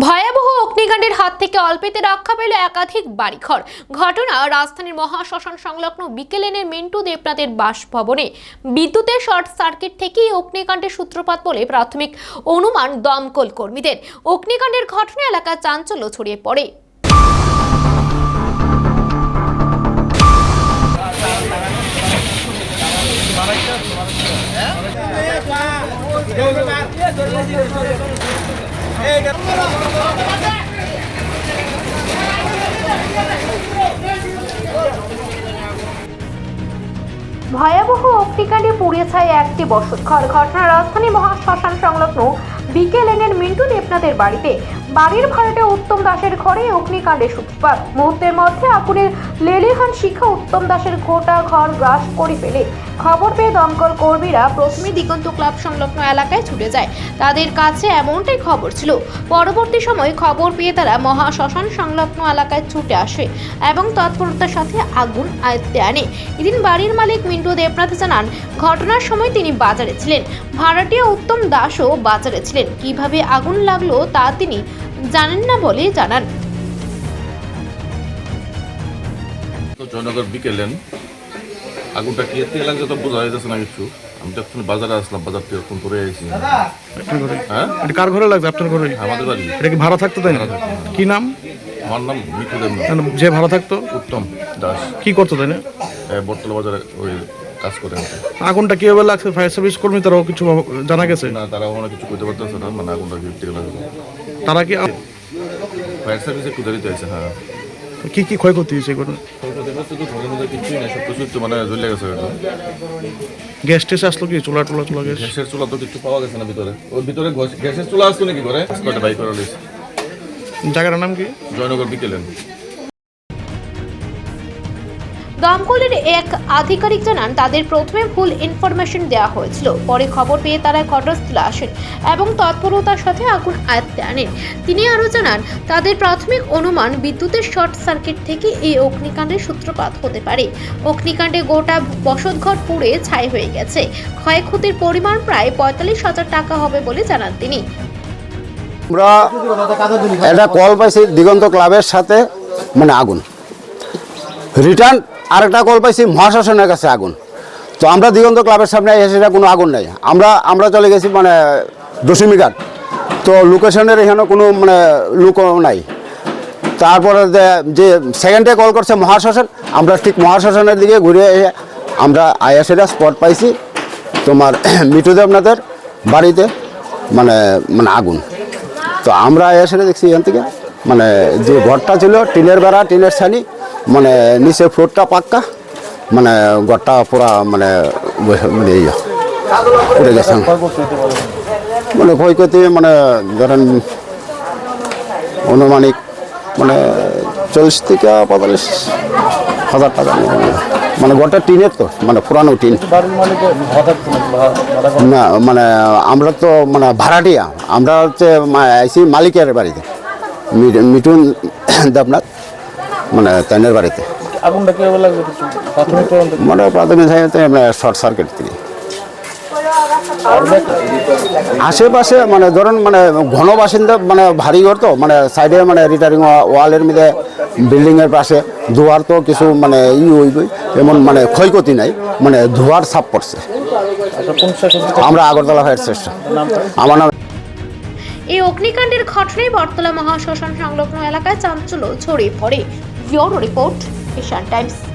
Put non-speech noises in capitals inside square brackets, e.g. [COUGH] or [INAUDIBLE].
ভয়াবহ অগ্নিকাণ্ডের হাত থেকে অল্পেতে রক্ষা পেল একাধিক বাড়িঘর। ঘটনা রাজধানীর মহাশ্মশান সংলগ্ন বিকেলেনের মিন্টু দেবনাথের বাসভবনে। বিদ্যুতের শর্ট সার্কিট থেকেই অগ্নিকাণ্ডের সূত্রপাত বলে প্রাথমিক অনুমান দমকল কর্মীদের। অগ্নিকাণ্ডের ঘটনা এলাকায় চাঞ্চল্য ছড়িয়ে পড়ে। ভয়াবহ অগ্নিকাণ্ডে পুড়ে ছায় একটি বসতঘর। ঘটনা রাজধানী মহাশ্মশান সংলগ্ন বিকে লেনের মিন্টু দেবনাথের বাড়িতে বাড়ির ভাড়াটে উত্তম দাসের ঘরে অগ্নিকাণ্ডের সূত্রপাত মুহূর্তের মধ্যে আগুনের লেলিহান শিখা উত্তম দাসের গোটা ঘর গ্রাস করে ফেলে। খবর পেয়ে দমকল কর্মীরা প্রথমে দিগন্ত ক্লাব সংলগ্ন এলাকায় ছুটে যায়। তাদের কাছে এমনটাই খবর ছিল। পরবর্তী সময় খবর পেয়ে তারা মহাশ্মশান সংলগ্ন এলাকায় ছুটে আসে এবং তৎপরতার সাথে আগুন আয়ত্তে আনে। এদিন বাড়ির মালিক মিন্টু দেবনাথ জানান, ঘটনার সময় তিনি বাজারে ছিলেন। ভাড়াটিয়া উত্তম দাসও বাজারে ছিলেন। কীভাবে আগুন লাগল তা তিনি জানেন না বলে জানান। তো জয়নগর বিকেলেন। আগুনটা কি এতে লাগছে তো বোঝা যাচ্ছে না কিছু। আমি তো এখন বাজারে আসলাম বাজার থেকে ফোন করে আইছি। হ্যাঁ? এটা কার ঘরে লাগছে আপনার ঘরে? আমাদের বাড়ি। এটা কি ভাড়া থাকতো তাই না? কি নাম? আমার নাম মিঠু মানে যে ভাড়া থাকতো? উত্তম দাস। কি করতো তাই না? এ, বটতলা বাজারে ওই কাজ করে আগুনটা কীভাবে লাগছে? ফায়ার সার্ভিস কর্মী তারাও কিছু জানা গেছে? না তারা ওখানে কিছু করতে পারতেছে না মানে আগুনটা কি থেকে লাগবে তারা কি ফায়ার সার্ভিসে একটু দেরিতে আছে হ্যাঁ। কি কি ক্ষয়ক্ষতি হয়েছে এগুলো? মানে জ্বলে গেছে গ্যাস টেস আসলো কি? চুলা টুলা চুলা গ্যাস গ্যাসের চুলা তো কিছু পাওয়া গেছে না ভিতরে? ওই ভিতরে গ্যাসের চুলা নাকি করে বাই জায়গাটার নাম কি? জয়নগর বিকেলেন দমকলের এক আধিকারিক জানান, তাদের প্রথমে ভুল ইনফরমেশন দেওয়া হয়েছিল। পরে খবর পেয়ে তারা ঘটনাস্থলে আসেন এবং তৎপরতার সাথে আগুন আয়ত্তে আনেন। তিনি আরও জানান, তাদের প্রাথমিক অনুমান বিদ্যুতের শর্ট সার্কিট থেকে এই অগ্নিকাণ্ডের সূত্রপাত হতে পারে। অগ্নিকাণ্ডে গোটা বসতঘর পুড়ে ছাই হয়ে গেছে। ক্ষয়ক্ষতির পরিমাণ প্রায় পঁয়তাল্লিশ হাজার টাকা হবে বলে জানান তিনি। আমরা কল পাইছি দিগন্ত ক্লাবের সাথে মানে আগুন। রিটার্ন আরেকটা কল পাইছি, মহাশাসনের কাছে আগুন। তো আমরা দিগন্ত ক্লাবের সামনে এসে কোনো আগুন নাই। আমরা আমরা চলে গেছি মানে দশমিঘাট তো লোকেশনের এখানে কোনো মানে লুকও নাই। তারপরে যে- সেকেন্ডে কল করছে মহাশাসন, আমরা ঠিক মহাশাসনের দিকে ঘুরে আমরা আইএসএটা স্পট পাইছি তোমার [CLEARS THROAT] মিঠু দেবনাথের বাড়িতে মানে মানে আগুন। তো আমরা এসে দেখছি এখান থেকে। মানে যে ঘরটা ছিল, টিনের বেড়া, টিনের ছানি মানে নিচে ফ্লোরটা পাক্কা মানে ঘরটা পুরা মানে মানে ইয়ে উড়ে গেছে। মানে ক্ষয়ক্ষতি মানে ধরেন অনুমানিক মানে চল্লিশ থেকে পঁয়তাল্লিশ হাজার টাকা মানে ঘরটা টিনের তো মানে পুরানো টিন। না মানে আমরা তো মানে ভাড়াটিয়া, আমরা হচ্ছে আইসি মালিকের বাড়িতে। মি- মিঠুন দেবনাথ। মানে তাইনের বাড়িতে। আগুনটা কীভাবে লাগবে প্রাথমিক তদন্ত মানে প্রাথমিক শর্ট সার্কিট থেকে আশেপাশে মানে ধরুন মানে ঘন বাসিন্দা মানে ভারী ঘর তো মানে সাইডে মানে রিটারিং ওয়ালের মধ্যে বিল্ডিংয়ের পাশে ধোয়ার তো কিছু মানে ই হইবই এমন মানে ক্ষয়ক্ষতি নাই মানে ধোয়ার ছাপ পড়ছে। আচ্ছা আমরা আগরতলা ফায়ার স্টেশন আমার নাম এই অগ্নিকাণ্ডের ঘটনায় বটতলা মহাশ্মশান সংলগ্ন এলাকায় চাঞ্চল্য ছড়িয়ে পড়ে। Your Report, Asian Times.